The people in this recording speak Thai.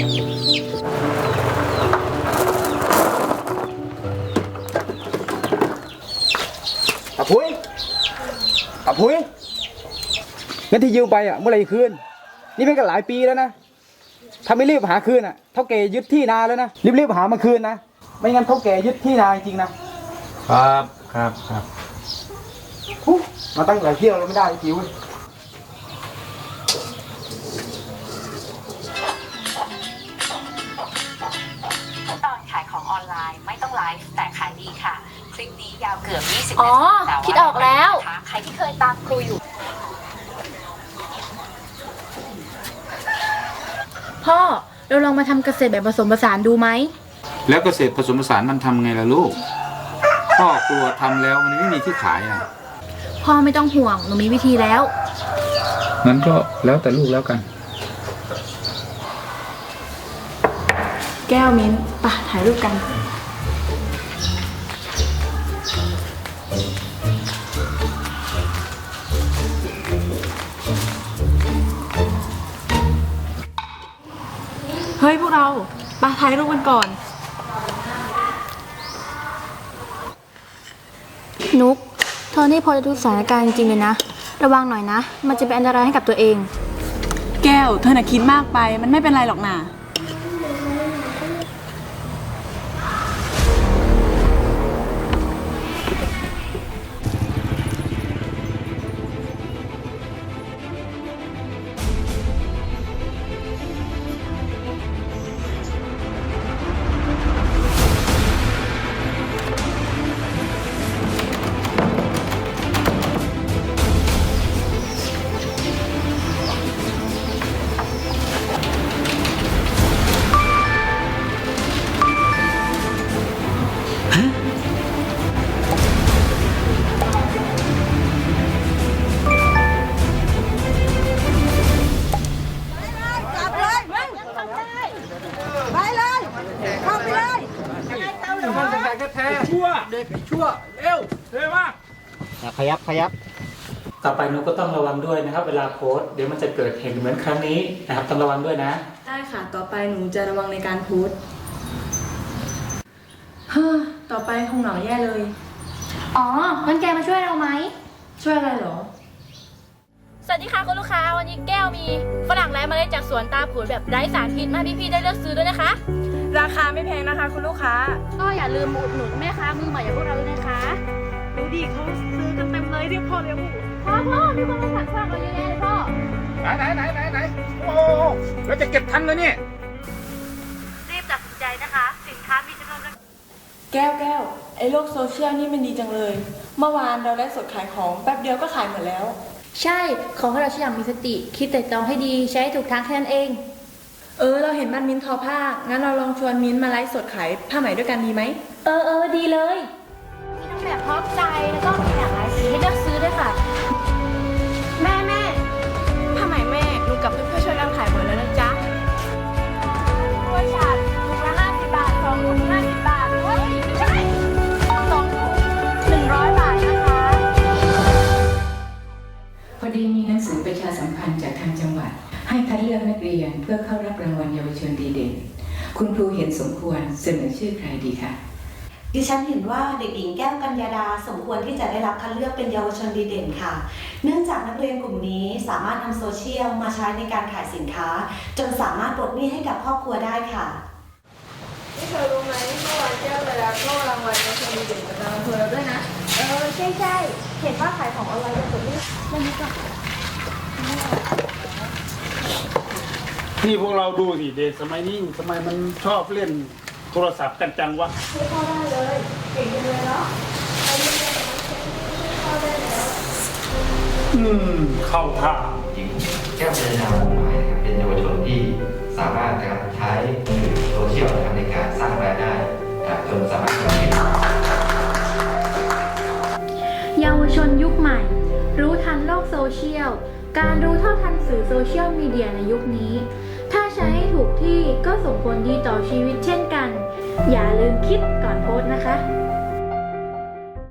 อาพุยอาพุยเงินที่ยืมไปอะเมื่อไหรคืน นี่เป็นกันหลายปีแล้วนะ ถ้าไม่รีบหาคืนอะ เท่าแกยึดที่นาแล้วนะ รีบๆหามาคืนนะ ไม่งั้นเท่าแกยึดที่นาจริงๆนะ ครับ ครับ ครับ มาตั้งหลายเที่ยวแล้วไม่ได้ไอ้จิ๋วเกือบ20อ๋อนาทีแต่ว่าคิดออกแล้วนะคะใครที่เคยตามครูอยู่ พ่อเราลองมาทำเกษตรแบบผสมผสานดูไหม แล้วเกษตรผสมผสานมันทำไงล่ะลูก พ่อกลัวทำแล้วมันไม่มีที่ขายอะพ่อไม่ต้องห่วงหนูมีวิธีแล้ว งั้นก็แล้วแต่ลูกแล้วกัน แก้วมิ้นปะถ่ายรูปกัน เฮ้ยพวกเราปะถ่ายรูปกันก่อน นุกเธอนี่พอจะดูสถานการณ์จริงๆเลยนะ ระวังหน่อยนะ มันจะเป็นอันตรายให้กับตัวเอง แก้ว เธอน่ะคิดมากไป มันไม่เป็นไรหรอกนะจั ขยับขยับ ต่อไปนุกก็ต้องระวังด้วยนะครับ เวลาโพสต์เดี๋ยวมันจะเกิดเหตุเหมือนครั้งนี้นะครับต้องระวังด้วยนะ ได้ค่ะ ต่อไปหนูจะระวังในการพูดเฮ้อต่อไปคงเหงาแย่เลย อ๋องั้นแกมาช่วยเราไหม ช่วยอะไรเหรอ สวัสดีค่ะคุณลูกค้า วันนี้แก้วมีฝรั่งไร้เมล็ดจากสวนตาผุนแบบไร้สารพิษมาให้พี่ๆได้เลือกซื้อด้วยนะคะ ราคาไม่แพงนะคะ คุณลูกค้า ก็อย่าลืมมาอุดหนุนแม่ค้ามือใหม่อย่างพวกเราด้วยนะคะดูดิเขาซื้อกันเต็มเลยเรียกพ่อเรียกลูกพ่อพ่อมีคนมาสั่งฝรั่งเราเยอะแยะเลยพ่อไหนไหนไหนไหนไหนโอ้แล้วจะเก็บทันเลยเนี่ยรีบตัดสินใจนะคะ สินค้ามีจำนวนแก้วแก้วไอ้โลกโซเชียลนี่มันดีจังเลย เมื่อวานเราได้สดขายของแป๊บเดียวก็ขายหมดแล้ว ใช่ ขอให้เราใช้อย่างมีสติ คิดแต่ตรองให้ดี ใช้ให้ถูกทางแค่นั้นเอง เออ เราเห็นบ้านมิ้นท์ทอผ้า งั้นเราลองชวนมิ้นท์มาไลฟ์สดขายผ้าไหมด้วยกันดีไหม เออเออดีเลย มีทั้งแบบพร้อมใจแล้วก็มีหลากหลายสีให้เลือกซื้อด้วยค่ะ แม่แม่ผ้าไหมแม่หนูกับเพื่อนๆช่วยกันขายหมดแล้วนะจ๊ะกล้วยฉาบถุงละห้าสิบบาทสองถุงห้าสิบบาทเฮ้ยไม่ใช่สองถุงหนึ่งร้อยบาทนะคะ พอดีมีหนังสือประชาสัมพันธ์ รียนเพื่อเข้ารับรางวัลเยาวชนดีเด่น คุณครูเห็นสมควรเสนอชื่อใครดีคะดิฉันเห็นว่าเด็กหญิงแก้วกัญญาดาสมควรที่จะได้รับคัดเลือกเป็นเยาวชนดีเด่นค่ะ เนื่องจากนักเรียนกลุ่มนี้สามารถนำโซเชียลมาใช้ในการขายสินค้า จนสามารถปลดหนี้ให้กับครอบครัวได้ค่ะนี่เธอรู้ไหมเมื่อวานแก้วได้รับโล่รางวัลเยาวชนดีเด่นจากทางอำเภอด้วยนะเออใช่ใช่เห็นว่าขายของออนไลน์จะสุดที่มันนี้ก่อ นนี่พวกเราดูสิเด็กสมัยนี้ทำไมมันชอบเล่นโทรศัพท์กันจังวะอืมเข้าท่าหญิงแก้วพิจารณาหมู่หมายนะครับเป็นเยาวชนที่สามารถนะครับใช้โซเชียลนะครับในการสร้างรายได้นะครับจนสามารถทำให้ เยาวชนยุคใหม่ รู้ทันโลกโซเชียล การรู้เท่าทันสื่อโซเชียลมีเดียในยุคนี้ถ้า ใช้ให้ถูกที่ก็ส่งผลดีต่อชีวิตเช่นกัน อย่าลืมคิดก่อนโพสต์นะคะ